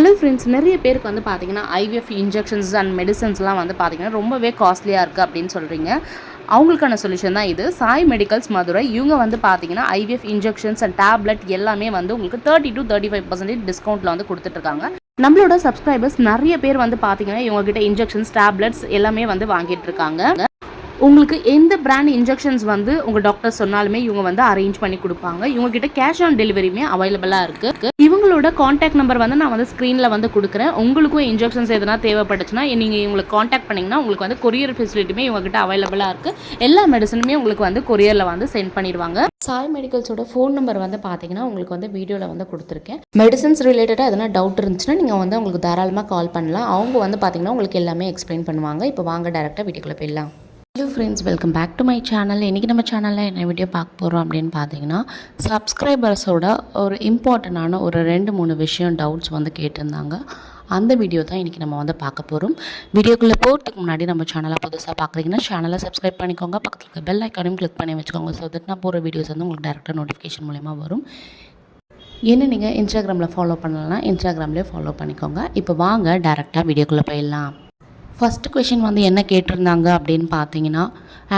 Hello friends நிறைய பேருக்கு வந்து பார்த்தீங்கன்னா ஐவிஎஃப் இன்ஜெக்ஷன்ஸ் அண்ட் மெடிசன்ஸ்லாம் வந்து பார்த்தீங்கன்னா ரொம்பவே காஸ்ட்லியாக இருக்குது அப்படின்னு சொல்கிறீங்க அவங்களுக்கான சொல்யூஷன் தான் இது. சாய் மெடிக்கல்ஸ் மதுரை இவங்க வந்து பார்த்தீங்கன்னா ஐவிஎஃப் இன்ஜெக்ஷன்ஸ் அண்ட் டேப்லெட் எல்லாமே வந்து உங்களுக்கு thirty to thirty five percentage டிஸ்கவுண்ட்டில் வந்து கொடுத்துட்ருக்காங்க நம்மளோட சப்ஸ்கிரைபர்ஸ் நிறைய பேர் வந்து பார்த்தீங்கன்னா இவங்ககிட்ட இன்ஜெக்ஷன்ஸ் டேப்லெட்ஸ் எல்லாமே வந்து வாங்கிட்டு இருக்காங்க. உங்களுக்கு எந்த பிராண்ட் இன்ஜெக்ஷன்ஸ் வந்து உங்கள் டாக்டர் சொன்னாலுமே இவங்க வந்து அரேஞ்ச் பண்ணி கொடுப்பாங்க. இவங்ககிட்ட கேஷ் ஆன் டெலிவரியுமே அவைலபிளாக இருக்குது இவங்களோட காண்டாக்ட் நம்பர் வந்து நான் வந்து ஸ்க்ரீனில் வந்து கொடுக்குறேன். உங்களுக்கும் இன்ஜெக்ஷன்ஸ் எதனா தேவைப்பட்டுச்சுன்னா நீங்கள் இவங்களுக்கு காண்டாக்ட் பண்ணிங்கன்னா உங்களுக்கு வந்து கொரியர் ஃபெசிலிட்டியுமே இவங்ககிட்ட அவைலபிளாக இருக்குது எல்லா மெடிசனுமே உங்களுக்கு வந்து கொரியரில் வந்து சென்ட் பண்ணிடுவாங்க. சாய் மெடிக்கல்ஸோட ஃபோன் நம்பர் வந்து பார்த்தீங்கன்னா உங்களுக்கு வந்து வீடியோவில் வந்து கொடுத்துருக்கேன். மெடிசன்ஸ் ரிலேட்டடாக எதனா டவுட் இருந்துச்சுன்னா நீங்கள் வந்து உங்களுக்கு தாராளமாக கால் பண்ணலாம். அவங்க வந்து பார்த்தீங்கன்னா உங்களுக்கு எல்லாமே எக்ஸ்பிளைன் பண்ணுவாங்க. இப்போ வாங்க டேரெக்டாக வீட்டுக்குள்ளே போயிடலாம். Hello friends welcome back to my channel இன்றைக்கி நம்ம சேனலில் என்ன வீடியோ பார்க்க போகிறோம் அப்படின்னு பார்த்தீங்கன்னா சப்ஸ்கிரைபர்ஸோட ஒரு இம்பார்ட்டண்டான ஒரு ரெண்டு மூணு விஷயம் டவுட்ஸ் வந்து கேட்டிருந்தாங்க. அந்த வீடியோ தான் இன்றைக்கி நம்ம வந்து பார்க்க போகிறோம் வீடியோக்குள்ளே போகிறதுக்கு முன்னாடி நம்ம சேனலை புதுசாக பார்க்குறீங்கன்னா சேனலை சப்ஸ்கிரைப் பண்ணிக்கோங்க. பக்கத்தில் இருக்க பெல் ஐக்கானையும் கிளிக் பண்ணி வச்சுக்கோங்க. ஸோ தட் நான் போகிற வீடியோஸ் வந்து உங்களுக்கு டேரெக்டாக நோட்டிஃபிகேஷன் மூலயமா வரும். என்ன நீங்கள் இன்ஸ்டாகிராமில் ஃபாலோ பண்ணலன்னா இன்ஸ்டாகிராம்லேயே ஃபாலோ பண்ணிக்கோங்க. இப்போ வாங்க டேரெக்டாக வீடியோக்குள்ளே போயிடலாம். ஃபஸ்ட் கொஷின் வந்து என்ன கேட்டிருந்தாங்க அப்படின்னு பார்த்தீங்கன்னா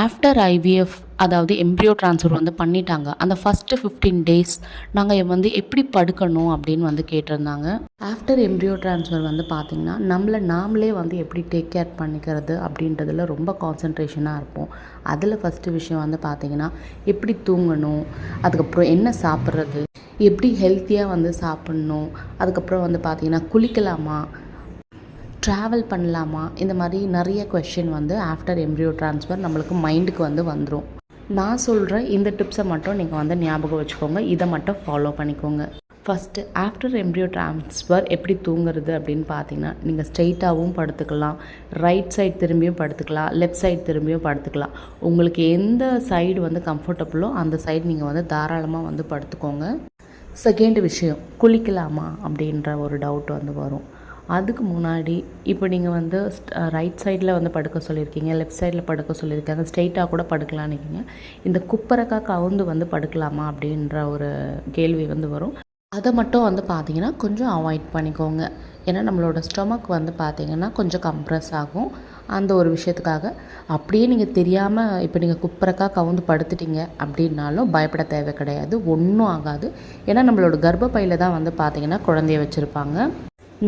ஆஃப்டர் ஐவிஎஃப் அதாவது எம்ப்ரியோ ட்ரான்ஸ்ஃபர் வந்து பண்ணிட்டாங்க. அந்த ஃபஸ்ட்டு ஃபிஃப்டீன் டேஸ் நாங்கள் வந்து எப்படி படுக்கணும் அப்படின்னு வந்து கேட்டிருந்தாங்க. ஆஃப்டர் எம்ப்ரியோ ட்ரான்ஸ்ஃபர் வந்து பார்த்திங்கன்னா நம்மளை நாமளே வந்து எப்படி டேக் கேர் பண்ணிக்கிறது அப்படின்றதுல ரொம்ப கான்சன்ட்ரேஷனாக இருப்போம். அதில் ஃபஸ்ட்டு விஷயம் வந்து பார்த்திங்கன்னா எப்படி தூங்கணும் அதுக்கப்புறம் என்ன சாப்பிட்றது எப்படி ஹெல்த்தியாக வந்து சாப்பிட்ணும் அதுக்கப்புறம் வந்து பார்த்திங்கன்னா குளிக்கலாமா ட்ராவல் பண்ணலாமா? இந்த மாதிரி நிறைய கொஷின் வந்து ஆஃப்டர் எம்ப்ரியோ ட்ரான்ஸ்ஃபர் நம்மளுக்கு மைண்டுக்கு வந்து வந்துடும் நான் சொல்கிற இந்த டிப்ஸை மட்டும் நீங்கள் வந்து ஞாபகம் வச்சுக்கோங்க. இதை மட்டும் ஃபாலோ பண்ணிக்கோங்க. ஃபஸ்ட்டு ஆஃப்டர் எம்ப்ரியோ ட்ரான்ஸ்ஃபர் எப்படி தூங்குறது அப்படின்னு பார்த்தீங்கன்னா நீங்கள் ஸ்ட்ரெயிட்டாகவும் படுத்துக்கலாம். ரைட் சைட் திரும்பியும் படுத்துக்கலாம். லெஃப்ட் சைடு திரும்பியும் படுத்துக்கலாம். உங்களுக்கு எந்த சைடு வந்து கம்ஃபர்டபுளோ அந்த சைடு நீங்கள் வந்து தாராளமாக வந்து படுத்துக்கோங்க. செகண்ட் விஷயம் குளிக்கலாமா அப்படின்ற ஒரு டவுட் வந்து வரும். அதுக்கு முன்னாடி இப்போ நீங்கள் வந்து ரைட் சைடில் வந்து படுக்க சொல்லியிருக்கீங்க லெஃப்ட் சைடில் படுக்க சொல்லியிருக்காங்க ஸ்ட்ரெயிட்டாக கூட படுக்கலான்னு இருக்கீங்க இந்த குப்பரக்கா கவுந்து வந்து படுக்கலாமா அப்படின்ற ஒரு கேள்வி வந்து வரும். அதை மட்டும் வந்து பார்த்தீங்கன்னா கொஞ்சம் அவாய்ட் பண்ணிக்கோங்க. ஏன்னா நம்மளோட ஸ்டொமக் வந்து பார்த்தீங்கன்னா கொஞ்சம் கம்ப்ரெஸ் ஆகும். அந்த ஒரு விஷயத்துக்காக. அப்படியே நீங்கள் தெரியாமல் இப்போ நீங்கள் குப்பரக்கா கவுந்து படுத்துட்டீங்க அப்படின்னாலும் பயப்பட தேவை கிடையாது. ஒன்றும் ஆகாது. ஏன்னா நம்மளோட கர்ப்பப்பையில் தான் வந்து பார்த்தீங்கன்னா குழந்தைய வச்சுருப்பாங்க.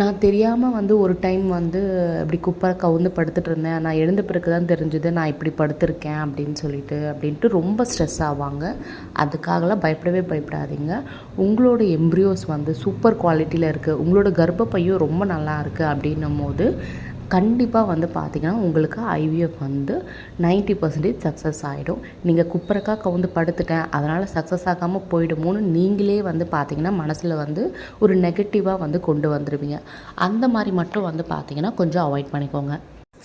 நான் தெரியாமல் வந்து ஒரு டைம் வந்து இப்படி குப்பரை கவுந்து படுத்துட்டு இருந்தேன். நான் எழுந்த பிறகு தான் தெரிஞ்சுது நான் இப்படி படுத்திருக்கேன் அப்படின்னு சொல்லிட்டு அப்படின்ட்டு ரொம்ப ஸ்ட்ரெஸ் ஆவாங்க. அதுக்காகலாம் பயப்படவே பயப்படாதீங்க. உங்களோட எம்ப்ரியோஸ் வந்து சூப்பர் குவாலிட்டியில் இருக்குது உங்களோட கர்ப்பப்பையும் ரொம்ப நல்லா இருக்குது அப்படின்னும் போது கண்டிப்பாக வந்து பார்த்திங்கன்னா உங்களுக்கு ஐவிஎஃப் வந்து நைன்ட்டி பர்சன்டேஜ் சக்ஸஸ் ஆகிடும் நீங்கள் குப்பரக்கா கவுந்து படுத்துட்டேன் அதனால் சக்ஸஸ் ஆகாமல் போயிடுமோன்னு நீங்களே வந்து பார்த்திங்கன்னா மனசில் வந்து ஒரு நெகட்டிவாக வந்து கொண்டு வந்துடுவீங்க அந்த மாதிரி மட்டும் வந்து பார்த்திங்கன்னா கொஞ்சம் அவாய்ட் பண்ணிக்கோங்க.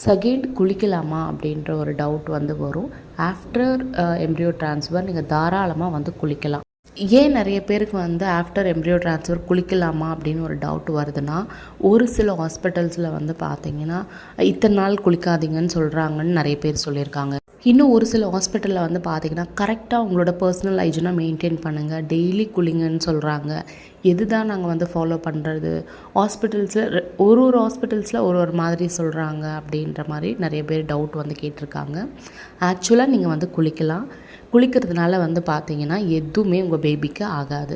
செகண்ட் குளிக்கலாமா அப்படின்ற ஒரு டவுட் வந்து வரும். ஆஃப்டர் எம்ப்ரியோ ட்ரான்ஸ்ஃபர் நீங்கள் தாராளமாக வந்து குளிக்கலாம். ஏன் நிறைய பேருக்கு வந்து ஆஃப்டர் எம்ப்ரியோ ட்ரான்ஸ்ஃபர் குளிக்கலாமா அப்படின்னு ஒரு டவுட் வருதுன்னா ஒரு சில ஹாஸ்பிட்டல்ஸில் வந்து பார்த்தீங்கன்னா இத்தனை நாள் குளிக்காதீங்கன்னு சொல்கிறாங்கன்னு நிறைய பேர் சொல்லியிருக்காங்க. இன்னும் ஒரு சில ஹாஸ்பிட்டலில் வந்து பார்த்தீங்கன்னா கரெக்டாக உங்களோட பர்சனல் ஹைஜீனை மெயின்டைன் பண்ணுங்கள் டெய்லி குளிங்கன்னு சொல்கிறாங்க எது தான் நாங்கள் வந்து ஃபாலோ பண்ணுறது ஹாஸ்பிட்டல்ஸில் ஒரு ஒரு ஹாஸ்பிட்டல்ஸில் ஒரு ஒரு மாதிரி சொல்கிறாங்க அப்படின்ற மாதிரி நிறைய பேர் டவுட் வந்து கேட்டிருக்காங்க. ஆக்சுவலாக நீங்கள் வந்து குளிக்கலாம். குளிக்கிறதுனால வந்து பார்த்தீங்கன்னா எதுவுமே உங்கள் பேபிக்கு ஆகாது.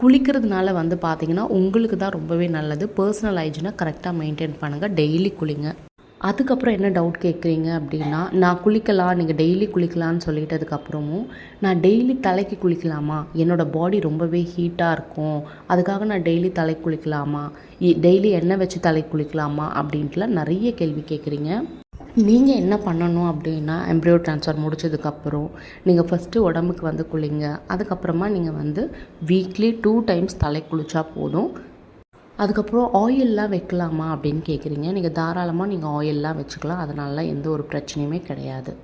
குளிக்கிறதுனால வந்து பார்த்தீங்கன்னா உங்களுக்கு தான் ரொம்பவே நல்லது. பர்சனல் ஹைஜினை கரெக்டாக மெயின்டைன் பண்ணுங்கள் டெய்லி குளிங்க. அதுக்கப்புறம் என்ன டவுட் கேட்குறீங்க அப்படின்னா நான் குளிக்கலாம் நீங்கள் டெய்லி குளிக்கலான்னு சொல்லிட்டதுக்கப்புறமும் நான் டெய்லி தலைக்கு குளிக்கலாமா? என்னோடய பாடி ரொம்பவே ஹீட்டாக இருக்கும். அதுக்காக நான் டெய்லி தலைக்கு குளிக்கலாமா? டெய்லி எண்ணெய் வச்சு தலைக்கு குளிக்கலாமா? அப்படின்ட்டுலாம் நிறைய கேள்வி கேட்குறீங்க நீங்கள் என்ன பண்ணணும் அப்படின்னா எம்ப்ரியோ ட்ரான்ஸ்ஃபர் முடிச்சதுக்கப்புறம் நீங்கள் ஃபஸ்ட்டு உடம்புக்கு வந்து குளிங்க. அதுக்கப்புறமா நீங்கள் வந்து வீக்லி டூ டைம்ஸ் தலை குளித்தா போதும். அதுக்கப்புறம் ஆயிலெலாம் வைக்கலாமா அப்படின்னு கேட்குறீங்க நீங்கள் தாராளமாக நீங்கள் ஆயிலெலாம் வச்சுக்கலாம். அதனால எந்த ஒரு பிரச்சனையுமே கிடையாது.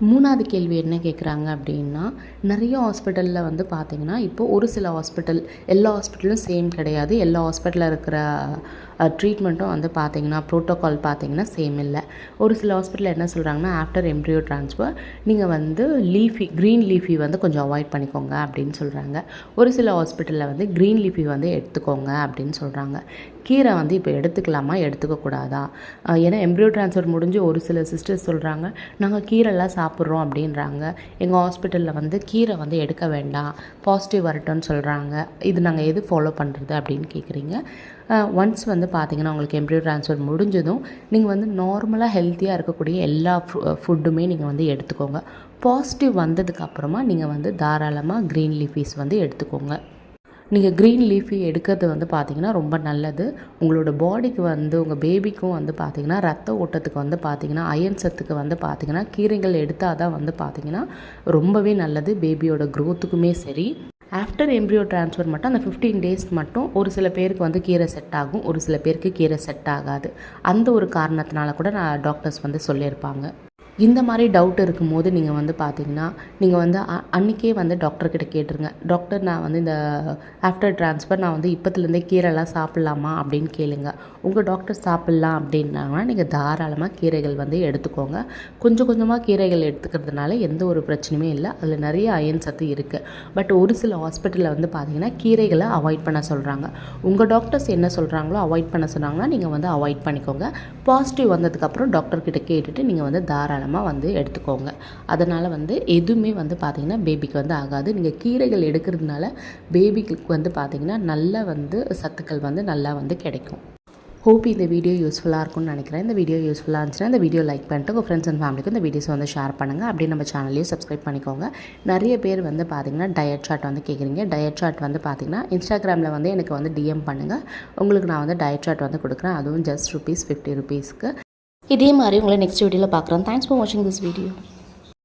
மூணாவது கேள்வி என்ன கேட்குறாங்க அப்படின்னா நிறைய ஹாஸ்பிட்டலில் வந்து பார்த்திங்கன்னா இப்போ ஒரு சில ஹாஸ்பிட்டல் எல்லா ஹாஸ்பிட்டலும் சேம் கிடையாது. எல்லா ஹாஸ்பிட்டலில் இருக்கிற ட்ரீட்மெண்ட்டும் வந்து பார்த்திங்கன்னா ப்ரோட்டோகால் பார்த்திங்கன்னா சேம் இல்லை. ஒரு சில ஹாஸ்பிட்டலில் என்ன சொல்கிறாங்கன்னா ஆஃப்டர் எம்ப்ரியோ ட்ரான்ஸ்ஃபர் நீங்கள் வந்து லீஃபி க்ரீன் லீஃபி வந்து கொஞ்சம் அவாய்ட் பண்ணிக்கோங்க அப்படின்னு சொல்கிறாங்க ஒரு சில ஹாஸ்பிட்டலில் வந்து க்ரீன் லீஃபி வந்து எடுத்துக்கோங்க அப்படின்னு சொல்கிறாங்க கீரை வந்து இப்போ எடுத்துக்கலாமா எடுத்துக்கக்கூடாதா ஏன்னா எம்ப்ரியோ ட்ரான்ஸ்ஃபர் முடிஞ்சு ஒரு சில சிஸ்டர்ஸ் சொல்கிறாங்க நாங்கள் கீரைலாம் சாப்பிட்றோம் அப்படின்றாங்க. எங்கள் ஹாஸ்பிட்டலில் வந்து கீரை வந்து எடுக்க வேண்டாம். பாசிட்டிவ் வரட்டும்னு சொல்கிறாங்க இது நாங்கள் எது ஃபாலோ பண்ணுறது அப்படின்னு கேட்குறீங்க ஒன்ஸ் வந்து பார்த்தீங்கன்னா உங்களுக்கு எம்ப்ரியோ ட்ரான்ஸ்ஃபர் முடிஞ்சதும் நீங்கள் வந்து நார்மலாக ஹெல்த்தியாக இருக்கக்கூடிய எல்லா ஃபுட்டுமே நீங்கள் வந்து எடுத்துக்கோங்க. பாசிட்டிவ் வந்ததுக்கப்புறமா நீங்கள் வந்து தாராளமாக க்ரீன் லீஃபீஸ் வந்து எடுத்துக்கோங்க. நீங்கள் க்ரீன் லீஃபி எடுக்கிறது வந்து பார்த்தீங்கன்னா ரொம்ப நல்லது. உங்களோட பாடிக்கு வந்து உங்கள் பேபிக்கும் வந்து பார்த்தீங்கன்னா ரத்த ஓட்டத்துக்கு வந்து பார்த்தீங்கன்னா அயன் சத்துக்கு வந்து பார்த்தீங்கன்னா கீரைகள் எடுத்தால் தான் வந்து பார்த்தீங்கன்னா ரொம்பவே நல்லது. பேபியோட க்ரோத்துக்குமே சரி. ஆஃப்டர் எம்ப்ரியோ ட்ரான்ஸ்ஃபர் மட்டும் அந்த ஃபிஃப்டீன் டேஸ் மட்டும் ஒரு சில பேருக்கு வந்து கீரை செட் ஆகும். ஒரு சில பேருக்கு கீரை செட் ஆகாது. அந்த ஒரு காரணத்தினால கூட நான் டாக்டர்ஸ் வந்து சொல்லியிருப்பாங்க. இந்த மாதிரி டவுட் இருக்கும்போது நீங்கள் வந்து பார்த்தீங்கன்னா நீங்கள் வந்து அ- வந்து டாக்டர்கிட்ட கேட்டுருங்க. டாக்டர் நான் வந்து இந்த ஆஃப்டர் ட்ரான்ஸ்ஃபர் நான் வந்து இப்போத்துலேருந்தே கீரைலாம் சாப்பிட்லாமா? அப்படின்னு கேளுங்க. உங்கள் டாக்டர் சாப்பிட்லாம் அப்படின்னாங்கன்னா நீங்கள் தாராளமாக கீரைகள் வந்து எடுத்துக்கோங்க. கொஞ்சம் கொஞ்சமாக கீரைகள் எடுத்துக்கிறதுனால எந்த ஒரு பிரச்சனையுமே இல்லை. அதில் நிறைய அயன் சத்து இருக்குது பட் ஒரு சில ஹாஸ்பிட்டலில் வந்து பார்த்தீங்கன்னா கீரைகளை அவாய்ட் பண்ண சொல்கிறாங்க உங்கள் டாக்டர்ஸ் என்ன சொல்கிறாங்களோ அவாய்ட் பண்ண சொன்னாங்கன்னா நீங்கள் வந்து அவாய்ட் பண்ணிக்கோங்க. பாசிட்டிவ் வந்ததுக்கப்புறம் டாக்டர்கிட்ட கேட்டுட்டு நீங்கள் வந்து தாராளமாக வந்து எடுத்துக்கோங்க. அதனால் வந்து எதுவுமே வந்து பார்த்திங்கன்னா பேபிக்கு வந்து ஆகாது. நீங்கள் கீரைகள் எடுக்கிறதுனால பேபிக்கு வந்து பார்த்தீங்கன்னா நல்ல வந்து சத்துக்கள் வந்து நல்லா வந்து கிடைக்கும். ஹோப் இந்த வீடியோ யூஸ்ஃபுல்லாக இருக்கும்னு நினைக்கிறேன். இந்த வீடியோ யூஸ்ஃபுல்லாக இருந்துச்சுன்னா இந்த வீடியோ லைக் பண்ணிட்டு உங்கள் ஃப்ரெண்ட்ஸ் அண்ட் ஃபேமிலிக்கு இந்த வீடியோஸ் வந்து ஷேர் பண்ணுங்கள் அப்படியே நம்ம சேனலையும் சப்ஸ்கிரைப் பண்ணிக்கோங்க. நிறைய பேர் வந்து பார்த்திங்கன்னா டயட் சார்ட் வந்து கேட்குறீங்க டயட் சார்ட் வந்து பார்த்திங்கன்னா இன்ஸ்டாகிராமில் வந்து எனக்கு வந்து டிஎம் பண்ணுங்கள் உங்களுக்கு நான் வந்து டயட் சார்ட் வந்து கொடுக்குறேன். அதுவும் ஜஸ்ட் ருபீஸ் ஃபிஃப்டி ருபீஸ்க்கு இதே மாதிரி உங்களை நெக்ஸ்ட் வீடியோவில் பார்க்குறேன் தேங்க்ஸ் ஃபார் வாட்சிங் திஸ் வீடியோ